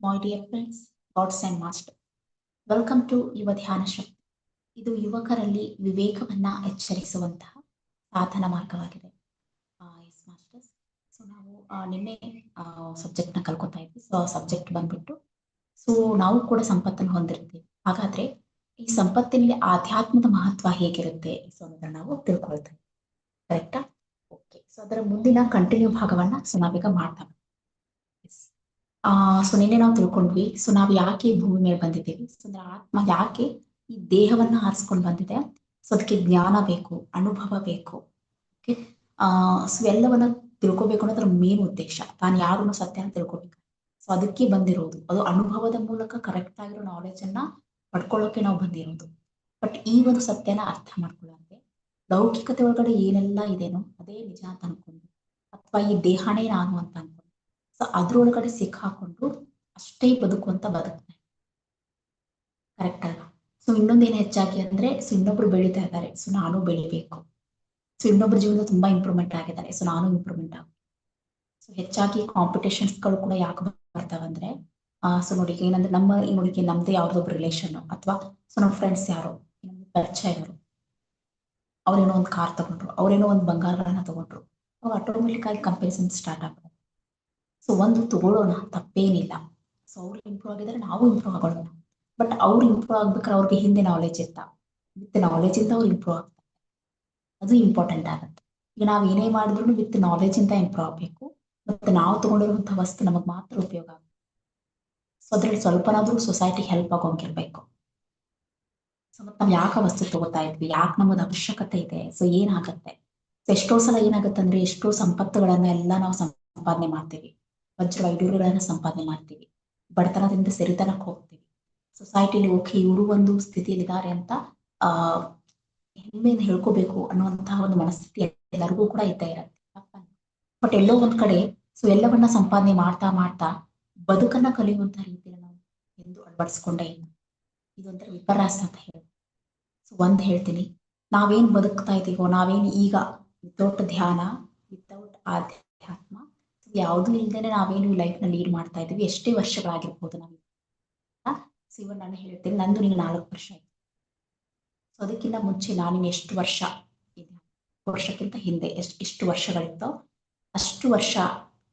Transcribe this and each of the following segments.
My dear friends, gods and master welcome to Yuva Dhyana Shakti ಇದು ಯುವಕರಲ್ಲಿ ವಿವೇಕವನ್ನ ಎಚ್ಚರಿಸುವಂತಹ ಸಾಧನ ಮಾರ್ಗವಾಗಿದೆ. ಮಾಸ್ಟರ್ಸ್ ಸೊ ನಾವು ಆ, ನಿನ್ನೆ ಸಬ್ಜೆಕ್ಟ್ನ ಕಲ್ಕೊತಾ ಇದ್ವಿ. ಸೊ ಸಬ್ಜೆಕ್ಟ್ ಬಂದ್ಬಿಟ್ಟು ಸೊ ನಾವು ಕೂಡ ಸಂಪತ್ತನ್ನು ಹೊಂದಿರ್ತೀವಿ. ಹಾಗಾದ್ರೆ ಈ ಸಂಪತ್ತಿನಲ್ಲಿ ಆಧ್ಯಾತ್ಮದ ಮಹತ್ವ ಹೇಗಿರುತ್ತೆ ಸೊ ಅನ್ನೋದನ್ನ ನಾವು ತಿಳ್ಕೊಳ್ತೇವೆ. ಕರೆಕ್ಟಾ ಓಕೆ ಸೊ ಅದರ ಮುಂದಿನ ಕಂಟಿನ್ಯೂ ಭಾಗವನ್ನ ಸೊ ನಾವೀಗ ಮಾಡ್ತಾ ಆ ಸೊ ನಿನ್ನೆ ನಾವು ತಿಳ್ಕೊಂಡ್ವಿ. ಸೊ ನಾವು ಯಾಕೆ ಭೂಮಿ ಮೇಲೆ ಬಂದಿದ್ದೀವಿ? ಸೊ ಅಂದ್ರೆ ಆತ್ಮ ಯಾಕೆ ಈ ದೇಹವನ್ನ ಆರಿಸ್ಕೊಂಡು ಬಂದಿದೆ? ಸೊ ಅದಕ್ಕೆ ಜ್ಞಾನ ಬೇಕು, ಅನುಭವ ಬೇಕು. ಓಕೆ ಆ ಸೊ ಎಲ್ಲವನ್ನ ತಿಳ್ಕೊಬೇಕು ಅನ್ನೋದ್ರ ಮೇನ್ ಉದ್ದೇಶ. ತಾನು ಯಾರನ್ನು ಅಂತ ತಿಳ್ಕೊಬೇಕು. ಸೊ ಅದಕ್ಕೆ ಬಂದಿರೋದು. ಅದು ಅನುಭವದ ಮೂಲಕ ಕರೆಕ್ಟ್ ಆಗಿರೋ ನಾಲೆಜ್ ಅನ್ನ ಪಡ್ಕೊಳ್ಳೋಕೆ ನಾವು ಬಂದಿರೋದು. ಬಟ್ ಈ ಒಂದು ಸತ್ಯನ ಅರ್ಥ ಮಾಡ್ಕೊಳ್ಳೋಕೆ ಲೌಕಿಕತೆ ಒಳಗಡೆ ಏನೆಲ್ಲ ಇದೇನೋ, ಅದೇ ನಿಜ ಅಂತ ಅನ್ಕೊಂಡು ಅಥವಾ ಈ ದೇಹನೇ ನಾನು ಅಂತ ಸೊ ಅದ್ರೊಳಗಡೆ ಸಿಕ್ಕಾಕೊಂಡು ಅಷ್ಟೇ ಬದುಕು ಅಂತ ಬದುಕ್ತಾರೆ ಕರೆಕ್ಟ್ ಅಲ್ಲ ಸೊ ಇನ್ನೊಂದೇನು ಹೆಚ್ಚಾಗಿ ಅಂದ್ರೆ ಸೊ ಇನ್ನೊಬ್ರು ಬೆಳೀತಾ ಇದ್ದಾರೆ. ಸೊ ನಾನು ಬೆಳಿಬೇಕು. ಸೊ ಇನ್ನೊಬ್ರ ಜೀವನ ತುಂಬಾ ಇಂಪ್ರೂವ್ಮೆಂಟ್ ಆಗಿದ್ದಾರೆ. ಸೊ ನಾನು ಇಂಪ್ರೂವ್ಮೆಂಟ್ ಆಗ ಸೊ ಹೆಚ್ಚಾಗಿ ಕಾಂಪಿಟೇಷನ್ಸ್ಗಳು ಕೂಡ ಯಾಕೆ ಬರ್ತಾವಂದ್ರೆ ಆ ಸೊ ನೋಡಿ, ಏನಂದ್ರೆ ನಮ್ಮ, ಈ ನೋಡಿಕೆ ನಮ್ದೇ ಯಾವ್ದೊಬ್ರು ರಿಲೇಷನ್ ಅಥವಾ ಸೊ ನಮ್ಮ ಫ್ರೆಂಡ್ಸ್ ಯಾರು ಪರಿಚಯ ಯಾರು ಅವ್ರೇನೋ ಒಂದು ಕಾರ್ ತಗೊಂಡ್ರು, ಅವ್ರೇನೋ ಒಂದು ಬಂಗಾರಗಳನ್ನ ತಗೊಂಡ್ರು ಅವಾಗ ಆಟೋಮೆಟಿಕ್ ಆಗಿ ಕಂಪಾರಿಸನ್ ಸ್ಟಾರ್ಟ್ ಆಗ್ತದೆ ಸೊ ಒಂದು ತಗೊಳ್ಳೋಣ, ತಪ್ಪೇನಿಲ್ಲ. ಸೊ ಅವ್ರು ಇಂಪ್ರೂವ್ ಆಗಿದ್ರೆ ನಾವು ಇಂಪ್ರೂವ್ ಆಗೋಣ. ಬಟ್ ಅವ್ರು ಇಂಪ್ರೂವ್ ಆಗ್ಬೇಕಾದ್ರೆ ಅವ್ರಿಗೆ ಹಿಂದೆ ನಾಲೆಜ್ ಇತ್ತ. ವಿತ್ ನಾಲೆಜ್ ಇಂದ ಅವ್ರು ಇಂಪ್ರೂವ್ ಆಗ್ತಾರೆ. ಅದು ಇಂಪಾರ್ಟೆಂಟ್ ಆಗುತ್ತೆ. ಈಗ ನಾವ್ ಏನೇ ಮಾಡಿದ್ರು ವಿತ್ ನಾಲೆಜ್ ಇಂದ ಇಂಪ್ರೂವ್ ಆಗ್ಬೇಕು. ಮತ್ತೆ ನಾವು ತಗೊಂಡಿರುವಂತಹ ವಸ್ತು ನಮಗ್ ಮಾತ್ರ ಉಪಯೋಗ ಆಗುತ್ತೆ. ಸೊ ಅದ್ರಲ್ಲಿ ಸ್ವಲ್ಪನಾದ್ರೂ ಸೊಸೈಟಿ ಹೆಲ್ಪ್ ಆಗೋಂಗಿರ್ಬೇಕು. ಸೊ ಮತ್ತೆ ನಾವ್ ಯಾಕೆ ವಸ್ತು ತಗೋತಾ ಇದ್ವಿ? ಯಾಕೆ ನಮ್ಮದು ಅವಶ್ಯಕತೆ ಇದೆ? ಸೊ ಏನಾಗತ್ತೆ? ಸೊ ಎಷ್ಟೋ ಸಲ ಏನಾಗುತ್ತೆ ಅಂದ್ರೆ ಎಷ್ಟೋ ಸಂಪತ್ತುಗಳನ್ನ ಎಲ್ಲ ನಾವು ಸಂಪಾದನೆ ಮಾಡ್ತೀವಿ. ವಜ್ರ ವೈಡೂರ್ಯಗಳನ್ನ ಸಂಪಾದನೆ ಮಾಡ್ತೀವಿ. ಬಡತನದಿಂದ ಸೆರಿತನಕ್ಕೆ ಹೋಗ್ತೀವಿ. ಸೊಸೈಟಿಲಿ ಓಕೆ, ಇವರು ಒಂದು ಸ್ಥಿತಿಯಲ್ಲಿದ್ದಾರೆ ಅಂತ, ಆ, ಹೆಮ್ಮೆಯಿಂದ ಹೇಳ್ಕೋಬೇಕು ಅನ್ನುವಂತಹ ಒಂದು ಮನಸ್ಥಿತಿ ಎಲ್ಲರಿಗೂ ಕೂಡ ಇದ್ದೇ ಇರತ್ತೆ. ಬಟ್ ಎಲ್ಲೋ ಒಂದ್ ಕಡೆ ಸೊ ಎಲ್ಲವನ್ನ ಸಂಪಾದನೆ ಮಾಡ್ತಾ ಮಾಡ್ತಾ, ಬದುಕನ್ನ ಕಲಿಯುವಂತ ರೀತಿಯಲ್ಲಿ ನಾವು ಎಂದು ಅಳವಡಿಸ್ಕೊಂಡೇ ಇಲ್ಲ ಇದೊಂಥರ ವಿಪರ್ಯಾಸ ಅಂತ ಹೇಳಿ ಸೊ ಒಂದ್ ಹೇಳ್ತೀನಿ, ನಾವೇನ್ ಬದುಕ್ತಾ ಇದೀವೋ, ನಾವೇನ್ ಈಗ ವಿತೌಟ್ ಧ್ಯಾನ ವಿತೌಟ್ ಆಧ್ಯಾತ್ಮ ಯಾವುದು ಇಲ್ದೇನೆ ನಾವೇನು ಲೈಫ್ನಲ್ಲಿ ಲೀಡ್ ಮಾಡ್ತಾ ಇದೀವಿ ಎಷ್ಟೇ ವರ್ಷಗಳಾಗಿರ್ಬೋದು ನಾವು ಸಿವನ್ ನಾನು ಹೇಳ್ತೀನಿ, ನಂದು ನಿಂಗೆ ನಾಲ್ಕು ವರ್ಷ ಆಯ್ತು. ಸೊ ಅದಕ್ಕಿಂತ ಮುಂಚೆ ನಾನು ಎಷ್ಟು ವರ್ಷ ವರ್ಷಕ್ಕಿಂತ ಹಿಂದೆ ಎಷ್ಟು ಎಷ್ಟು ವರ್ಷಗಳಿತ್ತೋ ಅಷ್ಟು ವರ್ಷ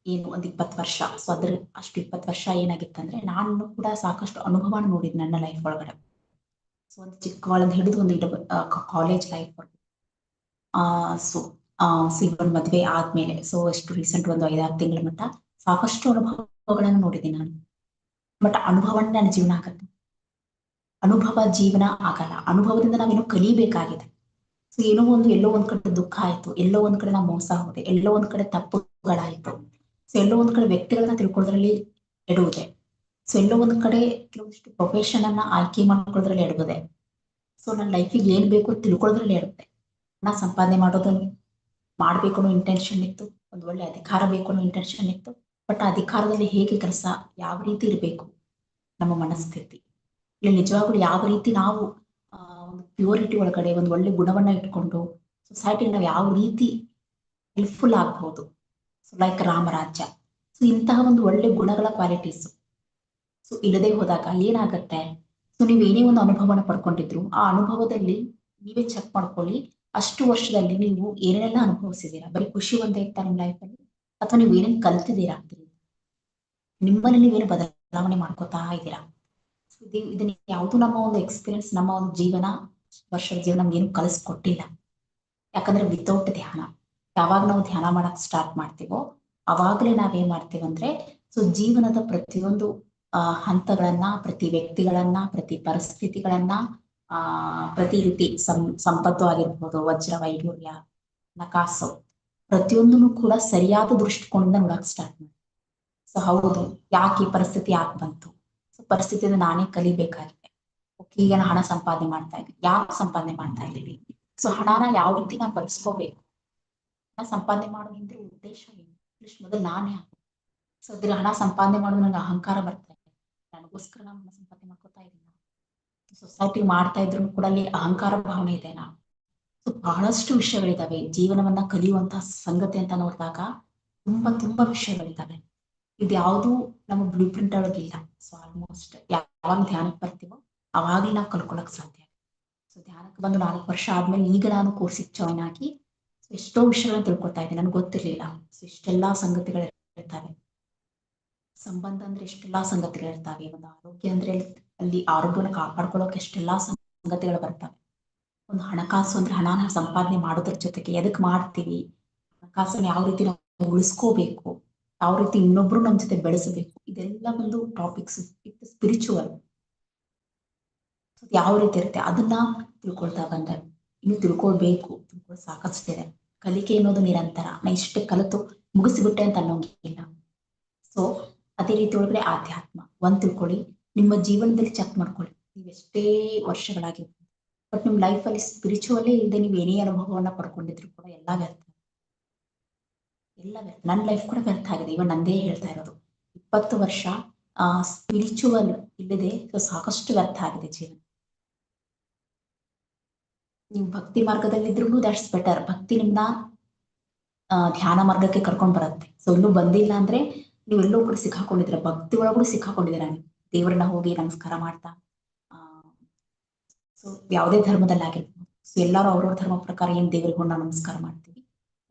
ಏನು, ಒಂದ್ ಇಪ್ಪತ್ತು ವರ್ಷ. ಸೊ ಅದ್ರ ಅಷ್ಟು ಇಪ್ಪತ್ತು ವರ್ಷ ಏನಾಗಿತ್ತಂದ್ರೆ ನಾನು ಕೂಡ ಸಾಕಷ್ಟು ಅನುಭವ ನೋಡಿದ್ ನನ್ನ ಲೈಫ್ ಒಳಗಡೆ. ಸೊ ಒಂದು ಚಿಕ್ಕವಳಿಂದ ಹಿಡಿದು ಒಂದು ಕಾಲೇಜ್ ಲೈಫ್ ಆ ಸೊ ಆ ಸೊ ಇವನ್ ಮದ್ವೆ ಆದ್ಮೇಲೆ ಸೊ ಎಷ್ಟು ರೀಸೆಂಟ್ ಒಂದು ಐದಾರು ತಿಂಗಳ ಮಟ್ಟ ಸಾಕಷ್ಟು ಅನುಭವಗಳನ್ನು ನೋಡಿದ್ದೀನಿ ನಾನು. ಬಟ್ ಅನುಭವನೇ ನನ್ನ ಜೀವನ ಆಗತ್ತೆ ಅನುಭವ ಜೀವನ ಆಗಲ್ಲ. ಅನುಭವದಿಂದ ನಾವೇನೋ ಕಲಿಬೇಕಾಗಿದೆ. ಸೊ ಏನೋ ಒಂದು ಎಲ್ಲೋ ಒಂದ್ ಕಡೆ ದುಃಖ ಆಯ್ತು, ಎಲ್ಲೋ ಒಂದ್ ಕಡೆ ನಾವು ಮೋಸ ಹೋದೆ ಎಲ್ಲೋ ಒಂದ್ ಕಡೆ ತಪ್ಪುಗಳಾಯ್ತು. ಸೊ ಎಲ್ಲೋ ಒಂದ್ ಕಡೆ ವ್ಯಕ್ತಿಗಳನ್ನ ತಿಳ್ಕೊಳ್ಳೋದ್ರಲ್ಲಿ ಎಡುವುದೆ. ಸೊ ಎಲ್ಲೋ ಒಂದ್ ಕಡೆ ಕೆಲವೊಂದಿಷ್ಟು ಪ್ರೊಫೆಷನ್ ಅನ್ನ ಆಯ್ಕೆ ಮಾಡ್ಕೊಳ್ಳೋದ್ರಲ್ಲಿ ಎಡುವುದೆ. ಸೊ ನನ್ನ ಲೈಫಿಗೆ ಏನ್ ಬೇಕು ತಿಳ್ಕೊಳ್ಳೋದ್ರಲ್ಲಿ ಎಡುತ್ತೆ ಹಣ ಸಂಪಾದನೆ ಮಾಡೋದು ಮಾಡ್ಬೇಕು ಅನ್ನೋ ಇಂಟೆನ್ಷನ್ ಇತ್ತು. ಒಂದು ಒಳ್ಳೆ ಅಧಿಕಾರ ಬೇಕು ಅನ್ನೋ ಇಂಟೆನ್ಷನ್ ಇತ್ತು. ಬಟ್ ಅಧಿಕಾರದಲ್ಲಿ ಹೇಗೆ ಕೆಲಸ ಯಾವ ರೀತಿ ಇರಬೇಕು ನಮ್ಮ ಮನಸ್ಥಿತಿ? ಇಲ್ಲಿ ನಿಜವಾಗ್ಲೂ ಯಾವ ರೀತಿ ನಾವು ಒಂದು ಪ್ಯೂರಿಟಿ ಒಳಗಡೆ ಒಂದು ಒಳ್ಳೆ ಗುಣವನ್ನ ಇಟ್ಕೊಂಡು ಸೊಸೈಟಿ ನಾವು ಯಾವ ರೀತಿ ಹೆಲ್ಪ್ಫುಲ್ ಆಗ್ಬಹುದು ಸೊ ಲೈಕ್ ರಾಮರಾಜ್ಯ. ಸೊ ಇಂತಹ ಒಂದು ಒಳ್ಳೆ ಗುಣಗಳ ಕ್ವಾಲಿಟೀಸ್ ಸೊ ಇಲ್ಲದೆ ಹೋದಾಗ ಏನಾಗತ್ತೆ? ಸೊ ನೀವು ಏನೇ ಒಂದು ಅನುಭವನ ಪಡ್ಕೊಂಡಿದ್ರು, ಆ ಅನುಭವದಲ್ಲಿ ನೀವೇ ಚೆಕ್ ಮಾಡ್ಕೊಳ್ಳಿ. ಅಷ್ಟು ವರ್ಷದಲ್ಲಿ ನೀವು ಏನೇನೆಲ್ಲ ಅನುಭವಿಸಿದೀರಾ ಬರೀ ಖುಷಿ ಒಂದೇ ಇರ್ತಾ ನಿಮ್ಮ ಲೈಫಲ್ಲಿ ಅಥವಾ ನೀವು ಏನೇನು ಕಲ್ತಿದ್ದೀರಾ ಅದರಿಂದ ನಿಮ್ಮಲ್ಲಿ ನೀವೇನು ಬದಲಾವಣೆ ಮಾಡ್ಕೋತಾ ಇದ್ದೀರಾ? ಇದು, ಇದನ್ನ ಯಾವುದು ನಮ್ಮ ಒಂದು ಎಕ್ಸ್ಪೀರಿಯನ್ಸ್ ನಮ್ಮ ಒಂದು ಜೀವನ, ವರ್ಷದ ಜೀವನ ನಮ್ಗೆ ಏನು ಕಲಿಸ್ಕೊಟ್ಟಿಲ್ಲ. ಯಾಕಂದ್ರೆ ವಿತೌಟ್ ಧ್ಯಾನ, ಯಾವಾಗ ನಾವು ಧ್ಯಾನ ಮಾಡಕ್ ಸ್ಟಾರ್ಟ್ ಮಾಡ್ತೀವೋ, ಅವಾಗಲೇ ನಾವೇನ್ ಮಾಡ್ತೀವಂದ್ರೆ ಸೊ ಜೀವನದ ಪ್ರತಿಯೊಂದು, ಆ, ಹಂತಗಳನ್ನ, ಪ್ರತಿ ವ್ಯಕ್ತಿಗಳನ್ನ, ಪ್ರತಿ ಪರಿಸ್ಥಿತಿಗಳನ್ನ ಆ, ಪ್ರತಿ ರೀತಿ ಸಂ ಸಂಪತ್ತು ಆಗಿರ್ಬೋದು ವಜ್ರ ವೈಡೂರ್ಯ ನಕಾಸು, ಪ್ರತಿಯೊಂದನ್ನು ಕೂಡ ಸರಿಯಾದ ದೃಷ್ಟಿಕೋನದಿಂದ ನೋಡಕ್ ಸ್ಟಾರ್ಟ್ ಮಾಡಿ. ಸೊ ಹೌದು, ಯಾಕೆ ಈ ಪರಿಸ್ಥಿತಿ ಯಾಕೆ ಬಂತು? ಸೊ ಪರಿಸ್ಥಿತಿಯಿಂದ ನಾನೇ ಕಲಿಬೇಕಾಗಿದೆ. ಓಕೆ ಈಗ ನಾನು ಹಣ ಸಂಪಾದನೆ ಮಾಡ್ತಾ ಇದ್ದೀನಿ. ಯಾವ ಸಂಪಾದನೆ ಮಾಡ್ತಾ ಇದ್ದೀವಿ ಸೊ ಹಣನ ಯಾವ ರೀತಿ ನಾನು ಬಳಸ್ಕೋಬೇಕು? ಹಣ ಸಂಪಾದನೆ ಮಾಡೋ ಹಿಂದೆ ಉದ್ದೇಶ ಏನು? ಮೊದಲು ನಾನೇ ಸೊ ಅದ್ರ ಹಣ ಸಂಪಾದನೆ ಮಾಡೋದು ನನಗೆ ಅಹಂಕಾರ ಬರ್ತಾ ಇದೆ. ನನಗೋಸ್ಕರ ನಾನು ಹಣ ಸಂಪಾದನೆ ಮಾಡ್ಕೋತಾ ಇದ್ದೀನಿ. ಸೊಸೈಟಿ ಮಾಡ್ತಾ ಇದ್ರು ಕೂಡ ಅಲ್ಲಿ ಅಹಂಕಾರ ಭಾವನೆ ಇದೆ ನಾವು ಸೊ ಬಹಳಷ್ಟು ವಿಷಯಗಳಿದಾವೆ. ಜೀವನವನ್ನ ಕಲಿಯುವಂತ ಸಂಗತಿ ಅಂತ ನೋಡಿದಾಗ ತುಂಬಾ ತುಂಬಾ ವಿಷಯಗಳಿದಾವೆ. ಇದು ಯಾವುದು ನಮ್ಮ ಬ್ಲೂ ಪ್ರಿಂಟ್ ಒಳಗಿಲ್ಲ ಸೊ ಆಲ್ಮೋಸ್ಟ್ ಯಾವಾಗ ಧ್ಯಾನಕ್ಕೆ ಬರ್ತೀವೋ ಅವಾಗಲೇ ನಾವು ಕಲ್ಕೊಳಕ್ ಸಾಧ್ಯ. ಸೊ ಧ್ಯಾನಕ್ಕೆ ಬಂದು ನಾಲ್ಕು ವರ್ಷ ಆದ್ಮೇಲೆ ಈಗ ನಾನು ಕೋರ್ಸಿಗೆ ಜಾಯ್ನ್ ಆಗಿ ಎಷ್ಟೋ ವಿಷಯಗಳನ್ನ ತಿಳ್ಕೊತಾ ಇದ್ದೆ ನನ್ಗೆ ಗೊತ್ತಿರ್ಲಿಲ್ಲ. ಸೊ ಇಷ್ಟೆಲ್ಲಾ ಸಂಗತಿಗಳು ಇರ್ತವೆ ಸಂಬಂಧ ಅಂದ್ರೆ ಎಷ್ಟೆಲ್ಲಾ ಸಂಗತಿಗಳು ಇರ್ತಾವೆ ಒಂದು ಆರೋಗ್ಯ ಅಂದ್ರೆ ಅಲ್ಲಿ ಆರೋಗ್ಯನ ಕಾಪಾಡ್ಕೊಳ್ಳೋಕೆ ಎಷ್ಟೆಲ್ಲಾ ಸಂಗತಿಗಳು ಬರ್ತವೆ. ಒಂದು ಹಣಕಾಸು ಅಂದ್ರೆ ಹಣನ ಸಂಪಾದನೆ ಮಾಡೋದ್ರ ಜೊತೆಗೆ ಎದಕ್ ಮಾಡ್ತೀವಿ? ಹಣಕಾಸನ್ನ ಯಾವ ರೀತಿ ನಾವು ಉಳಿಸ್ಕೋಬೇಕು? ಯಾವ ರೀತಿ ಇನ್ನೊಬ್ರು ನಮ್ ಜೊತೆ ಬೆಳೆಸಬೇಕು? ಇದೆಲ್ಲ ಒಂದು ಟಾಪಿಕ್ಸ್ ಇತ್ತು ಸ್ಪಿರಿಚುವಲ್ ಯಾವ ರೀತಿ ಇರುತ್ತೆ? ಅದನ್ನ ತಿಳ್ಕೊಳ್ತಾ ಬಂದೆ. ಇನ್ನು ತಿಳ್ಕೊಳ್ಬೇಕು. ತಿಳ್ಕೊಳ್ಳೋ ಸಾಕಷ್ಟಿದೆ ಕಲಿಕೆ ಅನ್ನೋದು ನಿರಂತರ. ನಾ ಇಷ್ಟೇ ಕಲಿತು ಮುಗಿಸಿಬಿಟ್ಟೆ ಅಂತ ಅನ್ನೋಂಗಿಲ್ಲ. ಸೊ ಅದೇ ರೀತಿ ಒಳಗಡೆ ಆಧ್ಯಾತ್ಮ. ಒಂದ್ ತಿಳ್ಕೊಳ್ಳಿ. ನಿಮ್ಮ ಜೀವನದಲ್ಲಿ ಚೆಕ್ ಮಾಡ್ಕೊಳ್ಳಿ. ನೀವು ಎಷ್ಟೇ ವರ್ಷಗಳಾಗಿರ್ಬೋದು ಬಟ್ ನಿಮ್ ಅಲ್ಲಿ ಸ್ಪಿರಿಚುವಲಿ ಇಲ್ಲದೆ ನೀವು ಏನೇ ಅನುಭವವನ್ನ ಪಡ್ಕೊಂಡಿದ್ರು ಕೂಡ ಎಲ್ಲ ವ್ಯರ್ಥ. ಎಲ್ಲ ವ್ಯರ್ಥ. ನನ್ನ ಲೈಫ್ ಕೂಡ ವ್ಯರ್ಥ ಆಗಿದೆ. ಇವಾಗ ನಂದೇ ಹೇಳ್ತಾ ಇರೋದು. ಇಪ್ಪತ್ತು ವರ್ಷ, ಆ ಸ್ಪಿರಿಚುವಲ್ ಇಲ್ಲದೆ ಸಾಕಷ್ಟು ವ್ಯರ್ಥ ಆಗಿದೆ ಜೀವನ. ನೀವು ಭಕ್ತಿ ಮಾರ್ಗದಲ್ಲಿದ್ರು ದಟ್ಸ್ ಬೆಟರ್ ಭಕ್ತಿ ನಿಮ್ನ ಧ್ಯಾನ ಮಾರ್ಗಕ್ಕೆ ಕರ್ಕೊಂಡ್ ಬರುತ್ತೆ. ಸೊ ಇನ್ನೂ ಬಂದಿಲ್ಲ ಅಂದ್ರೆ ನೀವು ಎಲ್ಲೋ ಕೂಡ ಸಿಕ್ಕಾಕೊಂಡಿದ್ರೆ ಭಕ್ತಿ ಒಳಗೂ ಸಿಕ್ಕಾಕೊಂಡಿದ್ದೀರಾ ನೀವು. ದೇವರನ್ನ ಹೋಗಿ ನಮಸ್ಕಾರ ಮಾಡ್ತಾ, ಆ ಸೊ ಯಾವುದೇ ಧರ್ಮದಲ್ಲಿ ಆಗಿರ್ಬೋದು ಸೊ ಎಲ್ಲಾರು ಅವ್ರವ್ರ ಧರ್ಮ ಪ್ರಕಾರ ಏನ್ ದೇವರಿಗೆ ನಾವು ನಮಸ್ಕಾರ ಮಾಡ್ತೀವಿ.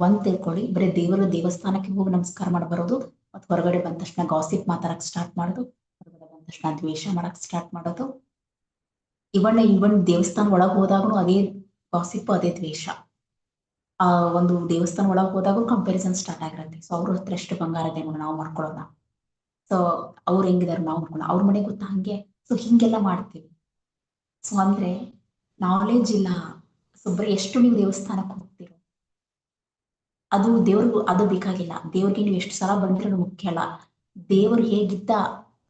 ಒಂದ್ ತಿಳ್ಕೊಳ್ಳಿ, ಬರೀ ದೇವರ ದೇವಸ್ಥಾನಕ್ಕೆ ಹೋಗಿ ನಮಸ್ಕಾರ ಮಾಡಿ ಬರೋದು, ಮತ್ತೆ ಹೊರಗಡೆ ಬಂದ ತಕ್ಷಣ ಗಾಸಿಪ್ ಮಾತಾಡಕ್ ಸ್ಟಾರ್ಟ್ ಮಾಡೋದು, ಹೊರಗಡೆ ಬಂದ ತಕ್ಷಣ ದ್ವೇಷ ಮಾಡಕ್ ಸ್ಟಾರ್ಟ್ ಮಾಡೋದು. ಇವನ್ ಇವನ್ ದೇವಸ್ಥಾನ ಒಳಗ್ ಹೋದಾಗೂ ಅದೇ ಗಾಸಿಪ್ ಅದೇ ದ್ವೇಷ. ಆ, ಒಂದು ದೇವಸ್ಥಾನ ಒಳಗೆ ಹೋದಾಗ ಕಂಪ್ಯಾರಿಸನ್ ಸ್ಟಾರ್ಟ್ ಆಗಿರುತ್ತೆ. ಸೊ ಅವ್ರ ಹತ್ರ ಎಷ್ಟು ಬಂಗಾರ ಇದೆ ನಾವು ಮಾಡ್ಕೊಳ್ಳೋಣ ಸೊ ಅವ್ರು ಹೆಂಗಿದಾರೆ ನಾವು ಮಾಡ್ಕೊಳ್ಳೋಣ ಅವ್ರ ಮನೆ ಗೊತ್ತಾ ಹಂಗೆ? ಸೊ ಹಿಂಗೆಲ್ಲ ಮಾಡ್ತೀವಿ. ಸೊ ಅಂದ್ರೆ ನಾಲೆಜ್ ಇಲ್ಲ ಸೊ ಬರೀ ಎಷ್ಟು ನೀವು ದೇವಸ್ಥಾನಕ್ಕೆ ಹೋಗ್ತೀರೋ, ಅದು ದೇವ್ರಿಗೂ ಅದು ಬೇಕಾಗಿಲ್ಲ. ದೇವ್ರಿಗೆ ನೀವು ಎಷ್ಟು ಸಲ ಬಂದಿರೋ ಮುಖ್ಯ ಅಲ್ಲ. ದೇವರು ಹೇಗಿದ್ದ,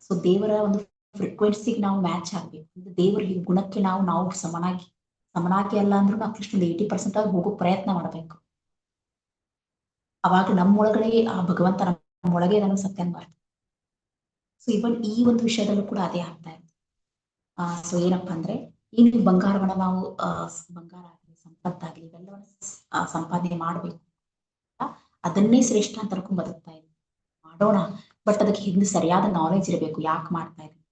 ಸೊ ದೇವರ ಒಂದು ಫ್ರೀಕ್ವೆನ್ಸಿಗೆ ನಾವು ಮ್ಯಾಚ್ ಆಗ್ಬೇಕು. ದೇವರ ಗುಣಕ್ಕೆ ನಾವು ನಾವು ಸಮನಾಗಿ ಸಮನಾಗಿ ಅಲ್ಲ ಅಂದ್ರೂ ಅಟ್ಲೀಸ್ಟ್ ಒಂದು ಏಯ್ಟಿ ಪರ್ಸೆಂಟ್ ಆಗಿ ಹೋಗೋ ಪ್ರಯತ್ನ ಮಾಡಬೇಕು. ಅವಾಗ ನಮ್ಮೊಳಗಡೆ ಆ ಭಗವಂತ ನಮ್ಮೊಳಗೆ ನಾನು ಸತ್ಯನ್ ಮಾಡ್ತೀನಿ. ಸೊ ಇವನ್ ಈ ಒಂದು ವಿಷಯದಲ್ಲೂ ಕೂಡ ಅದೇ ಆಗ್ತಾ ಇದೆ ಆ ಸೊ ಏನಪ್ಪಾ ಅಂದ್ರೆ ಏನು ಬಂಗಾರವನ್ನ ನಾವು ಬಂಗಾರ ಆಗ್ಲಿ ಸಂಪತ್ತಾಗ್ಲಿ ಇವೆಲ್ಲವನ್ನ ಸಂಪಾದನೆ ಮಾಡ್ಬೇಕು. ಅದನ್ನೇ ಶ್ರೇಷ್ಠ ಅಂತ ಅನ್ಕೊಂಡ್ ಬದುಕ್ತಾ ಇದ್ವಿ. ಮಾಡೋಣ. ಬಟ್ ಅದಕ್ಕೆ ಹಿಂದೆ ಸರಿಯಾದ ನಾಲೆಜ್ ಇರಬೇಕು. ಯಾಕೆ ಮಾಡ್ತಾ ಇದ್ವಿ?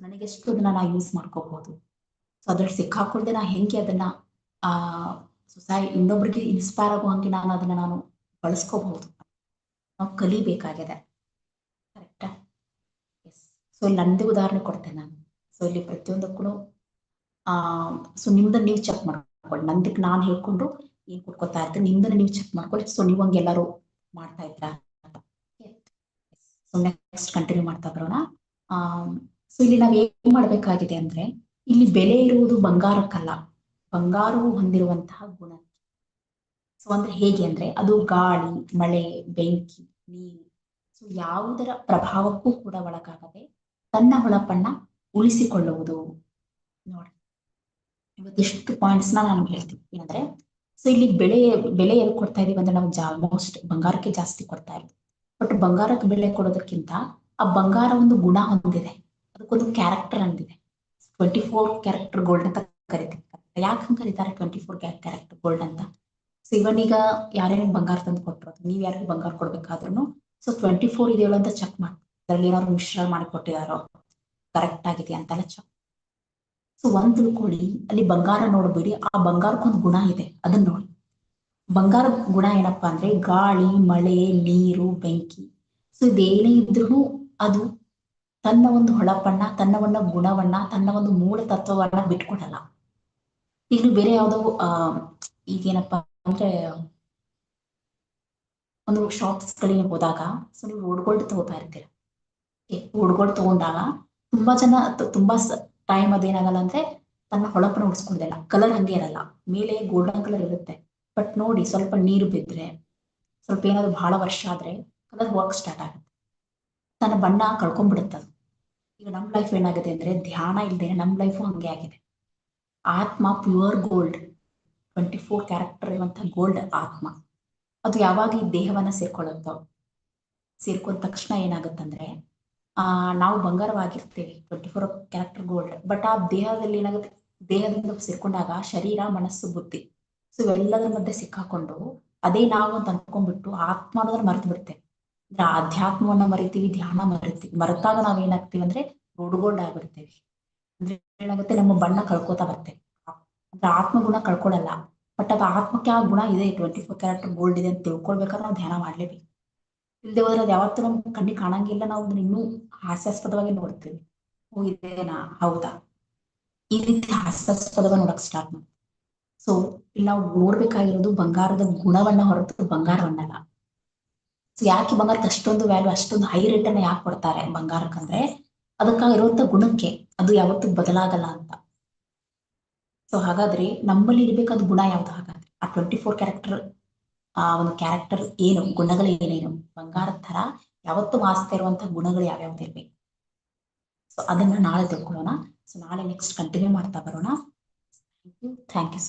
ನನಗೆ ಎಷ್ಟು ಅದನ್ನ ನಾ ಯೂಸ್ ಮಾಡ್ಕೋಬಹುದು ಸೊ ಅದ್ರಲ್ಲಿ ಸಿಕ್ಕಾಕೊಳ್ದೆ ನಾ ಹೆಂಗೆ ಅದನ್ನ, ಆ, ಸೊಸೈ, ಇನ್ನೊಬ್ರಿಗೆ ಇನ್ಸ್ಪೈರ್ ಆಗೋ ನಾನು ಅದನ್ನ ನಾನು ಬಳಸ್ಕೋಬಹುದು ನಾವು ಕಲಿಬೇಕಾಗಿದೆ. ಕರೆಕ್ಟಾ ಎಸ್ ಸೊ ಇಲ್ಲಿ ನಂದೇ ಉದಾಹರಣೆ ಕೊಡ್ತೇನೆ ನಾನು. ಸೊ ಇಲ್ಲಿ ಪ್ರತಿಯೊಂದಕ್ಕೂ ಆ ಸೊ ನಿಮ್ದ ನೀವು ಚೆಕ್ ಮಾಡ್ಕೊಳ್ಳಿ. ನಂದಕ್ಕೆ ನಾನು ಹೇಳ್ಕೊಂಡು ಏನ್ ಕೊಟ್ಕೋತಾ ಇರ್ತೀನಿ, ನಿಮ್ದನ್ನ ನೀವು ಚೆಕ್ ಮಾಡ್ಕೊಳ್ಳಿ. ಸೊ ನೀವು ಹಂಗೆ ಎಲ್ಲಾರು ಮಾಡ್ತಾ ಇದ್ರ ಸೊ ನೆಕ್ಸ್ಟ್ ಕಂಟಿನ್ಯೂ ಮಾಡ್ತಾ ಬರೋಣ. ಆ ಸೊ ಇಲ್ಲಿ ನಾವ್ ಏನ್ ಮಾಡ್ಬೇಕಾಗಿದೆ ಅಂದ್ರೆ, ಇಲ್ಲಿ ಬೆಲೆ ಇರುವುದು ಬಂಗಾರಕ್ಕಲ್ಲ. ಬಂಗಾರವು ಹೊಂದಿರುವಂತಹ ಗುಣ. ಸೊ ಅಂದ್ರೆ ಹೇಗೆ ಅಂದ್ರೆ ಅದು ಗಾಳಿ, ಮಳೆ, ಬೆಂಕಿ, ನೀರು. ಸೊ ಯಾವುದರ ಪ್ರಭಾವಕ್ಕೂ ಕೂಡ ಒಳಗಾಗದೆ ತನ್ನ ಹೊಳಪನ್ನ ಉಳಿಸಿಕೊಳ್ಳುವುದು. ನೋಡಿ. ಇವತ್ತಿಷ್ಟು ಪಾಯಿಂಟ್ಸ್ನ ನಾನು ಹೇಳ್ತೀನಿ. ಏನಂದ್ರೆ ಸೊ ಇಲ್ಲಿ ಬೆಳೆ, ಬೆಲೆ ಎಲ್ಲಿ ಕೊಡ್ತಾ ಇದೀವಿ ಅಂದ್ರೆ ನಾವು ಆಲ್ಮೋಸ್ಟ್ ಬಂಗಾರಕ್ಕೆ ಜಾಸ್ತಿ ಕೊಡ್ತಾ ಇರೋದು. ಬಟ್ ಬಂಗಾರಕ್ಕೆ ಬೆಲೆ ಕೊಡೋದಕ್ಕಿಂತ ಆ ಬಂಗಾರ ಒಂದು ಗುಣ ಹೊಂದಿದೆ. ಅದಕ್ಕೊಂದು ಕ್ಯಾರೆಕ್ಟರ್ ಅಂದಿದೆ ಟ್ವೆಂಟಿ ಫೋರ್ ಕ್ಯಾರೆಕ್ಟರ್ ಗೋಲ್ಡ್ ಅಂತ ಕರಿತೀವಿ. ಯಾಕೆ ಕರೀತಾರೆ? ಟ್ವೆಂಟಿ ಫೋರ್ ಕ್ಯಾರೆಕ್ಟರ್ ಗೋಲ್ಡ್ ಅಂತ. ಸೊ ಇವನ್ ಬಂಗಾರ ತಂದು ಕೊಟ್ಟರು ನೀವ್ ಯಾರಿಗೆ ಬಂಗಾರ ಕೊಡ್ಬೇಕಾದ್ರು ಸೊ ಟ್ವೆಂಟಿ ಫೋರ್ ಇದೆಯಲ್ಲ ಅಂತ ಚೆಕ್ ಮಾಡಿ. ಅದ್ರಲ್ಲಿ ಏನಾದ್ರು ಮಿಶ್ರ ಮಾಡಿ ಕೊಟ್ಟಿದಾರೋ ಕರೆಕ್ಟ್ ಆಗಿದೆ ಅಂತೆಲ್ಲ ಚೆಕ್ ಸೊ ಒಂದ್ ತಿಳ್ಕೊಳ್ಳಿ, ಅಲ್ಲಿ ಬಂಗಾರ ನೋಡ್ಬೇಡಿ, ಆ ಬಂಗಾರಕ್ಕೊಂದು ಗುಣ ಇದೆ ಅದನ್ನ ನೋಡಿ. ಬಂಗಾರ ಗುಣ ಏನಪ್ಪಾ ಅಂದ್ರೆ ಗಾಳಿ, ಮಳೆ, ನೀರು, ಬೆಂಕಿ. ಸೊ ಇದೇನೇ ಇದ್ರೂ ಅದು ತನ್ನ ಒಂದು ಹೊಳಪನ್ನ, ತನ್ನ ಒಂದು ಗುಣವನ್ನ, ತನ್ನ ಒಂದು ಮೂಲ ತತ್ವವನ್ನ ಬಿಟ್ಕೊಡಲ್ಲ. ಇಲ್ಲಿ ಬೇರೆ ಯಾವ್ದೋ, ಆ, ಈಗೇನಪ್ಪಾ ಅಂದ್ರೆ ಒಂದು ಶಾಪ್ಸ್ಗಳಿಗೆ ಹೋದಾಗ ಸೊ ನೀವು ಓಡ್ಗೋಲ್ಡ್ ತಗೋತಾ ಇರ್ತೀರ. ಓಡ್ಗೋಲ್ಡ್ ತಗೊಂಡಾಗ ತುಂಬಾ ಜನ ತುಂಬಾ ಟೈಮ್ ಅದೇನಾಗಲ್ಲ ಅಂದ್ರೆ ತನ್ನ ಹೊಳಪನ ಉಡ್ಸ್ಕೊಂಡಿಲ್ಲ ಕಲರ್ ಹಂಗೆ ಇರಲ್ಲ. ಮೇಲೆ ಗೋಲ್ಡನ್ ಕಲರ್ ಇರುತ್ತೆ. ಬಟ್ ನೋಡಿ, ಸ್ವಲ್ಪ ನೀರು ಬಿದ್ರೆ, ಸ್ವಲ್ಪ ಏನಾದ್ರು ಬಹಳ ವರ್ಷ ಆದ್ರೆ ಕಲರ್ ವರ್ಕ್ ಸ್ಟಾರ್ಟ್ ಆಗುತ್ತೆ. ತನ್ನ ಬಣ್ಣ ಕಳ್ಕೊಂಡ್ಬಿಡುತ್ತೆ ಅದು. ಈಗ ನಮ್ ಲೈಫ್ ಏನಾಗಿದೆ ಅಂದ್ರೆ ಧ್ಯಾನ ಇಲ್ಲದೆ ನಮ್ ಲೈಫು ಹಂಗೆ ಆಗಿದೆ. ಆತ್ಮ pure gold twenty four carat ಇರುವಂತಹ ಗೋಲ್ಡ್ ಆತ್ಮ. ಅದು ಯಾವಾಗ ಈ ದೇಹವನ್ನ ಸೇರ್ಕೊಳ್ಳುತ್ತೋ, ಸೇರ್ಕೊಂಡ ತಕ್ಷಣ ಏನಾಗುತ್ತಂದ್ರೆ, ಆ, ನಾವು ಬಂಗಾರವಾಗಿರ್ತೀವಿ twenty four carat gold but ಆ ದೇಹದಲ್ಲಿ ಏನಾಗುತ್ತೆ? ದೇಹದಿಂದ ಸೇರ್ಕೊಂಡಾಗ ಶರೀರ, ಮನಸ್ಸು, ಬುದ್ಧಿ ಸೊ ಇವೆಲ್ಲದರ ಮಧ್ಯೆ ಸಿಕ್ಕಾಕೊಂಡು ಅದೇ ನಾವು ಅಂತ ಅನ್ಕೊಂಡ್ಬಿಟ್ಟು ಆತ್ಮ ಅನ್ನೋದನ್ನ ಮರೆತು ಬಿಡ್ತೇವೆ ಅಂದ್ರೆ ಆಧ್ಯಾತ್ಮವನ್ನ ಮರಿತೀವಿ, ಧ್ಯಾನ ಮರಿತೀವಿ, ಮರೆತಾಗ ನಾವ್ ಏನಾಗ್ತೀವಿ ಅಂದ್ರೆ ರೋಡ್ಗೋಲ್ಡ್ ಆಗ್ಬಿಡ್ತೇವೆ. ಅಂದ್ರೆ ಏನಾಗುತ್ತೆ? ನಮ್ಮ ಬಣ್ಣ ಕಳ್ಕೊತಾ ಬರ್ತೇವೆ ಅಂದ್ರೆ ಆತ್ಮಗುಣ ಕಳ್ಕೊಳಲ್ಲ. ಬಟ್ ಅದು ಆತ್ಮಕ್ಕೆ ಆ ಗುಣ ಇದೆ. ಟ್ವೆಂಟಿ ಫೋರ್ ಕ್ಯಾರೆಕ್ಟರ್ ಗೋಲ್ಡ್ ಇದೆ ಅಂತ ತಿಳ್ಕೊಳ್ಬೇಕಾದ್ರೆ ನಾವು ಧ್ಯಾನ ಮಾಡ್ಲೇಬೇಕು. ಇಲ್ಲದೆ ಹೋದ್ರೆ ಅದು ಯಾವತ್ತೂ ನಮ್ಗೆ ಕಣ್ಣಿಗೆ ಕಾಣಂಗಿಲ್ಲ. ನಾವು ಇನ್ನೂ ಹಾಸ್ಯಾಸ್ಪದವಾಗಿ ನೋಡ್ತೀವಿ. ಓ, ಇದೇನಾ? ಹೌದಾ? ಈ ರೀತಿ ಹಾಸ್ಯಾಸ್ಪದವಾಗಿ ನೋಡಕ್ ಸ್ಟಾರ್ಟ್ ಮಾಡಿ. ಸೊ ಇಲ್ಲಿ ನಾವು ನೋಡ್ಬೇಕಾಗಿರೋದು ಬಂಗಾರದ ಗುಣವನ್ನ ಹೊರತು ಬಂಗಾರವನ್ನಲ್ಲ. ಸೊ ಯಾಕೆ ಬಂಗಾರಕ್ಕೆ ಅಷ್ಟೊಂದು ವ್ಯಾಲ್ಯೂ ಅಷ್ಟೊಂದು ಹೈ ರೇಟ್ ಅನ್ನ ಯಾಕೆ ಕೊಡ್ತಾರೆ ಬಂಗಾರಕ್ಕಂದ್ರೆ? ಅದಕ್ಕಾಗಿರುವಂತ ಗುಣಕ್ಕೆ ಅದು ಯಾವತ್ತೂ ಬದಲಾಗಲ್ಲ ಅಂತ. ಸೊ ಹಾಗಾದ್ರೆ ನಮ್ಮಲ್ಲಿ ಇರಬೇಕಾದ ಗುಣ ಯಾವ್ದು? ಹಾಗಾದ್ರೆ ಆ ಟ್ವೆಂಟಿ ಫೋರ್ ಕ್ಯಾರೆಕ್ಟರ್ ಆ ಒಂದು ಕ್ಯಾರೆಕ್ಟರ್ ಏನು? ಗುಣಗಳು ಏನೇನು? ಬಂಗಾರದ ತರ ಯಾವತ್ತು ಮಾಸ್ತಾ ಇರುವಂತಹ ಗುಣಗಳು ಯಾವ್ಯಾವ್ದು ಇರ್ಬೇಕು? ಸೊ ಅದನ್ನ ನಾಳೆ ತಿಳ್ಕೊಳ್ಳೋಣ. ಸೊ ನಾಳೆ ನೆಕ್ಸ್ಟ್ ಕಂಟಿನ್ಯೂ ಮಾಡ್ತಾ ಬರೋಣ. Thank you thank you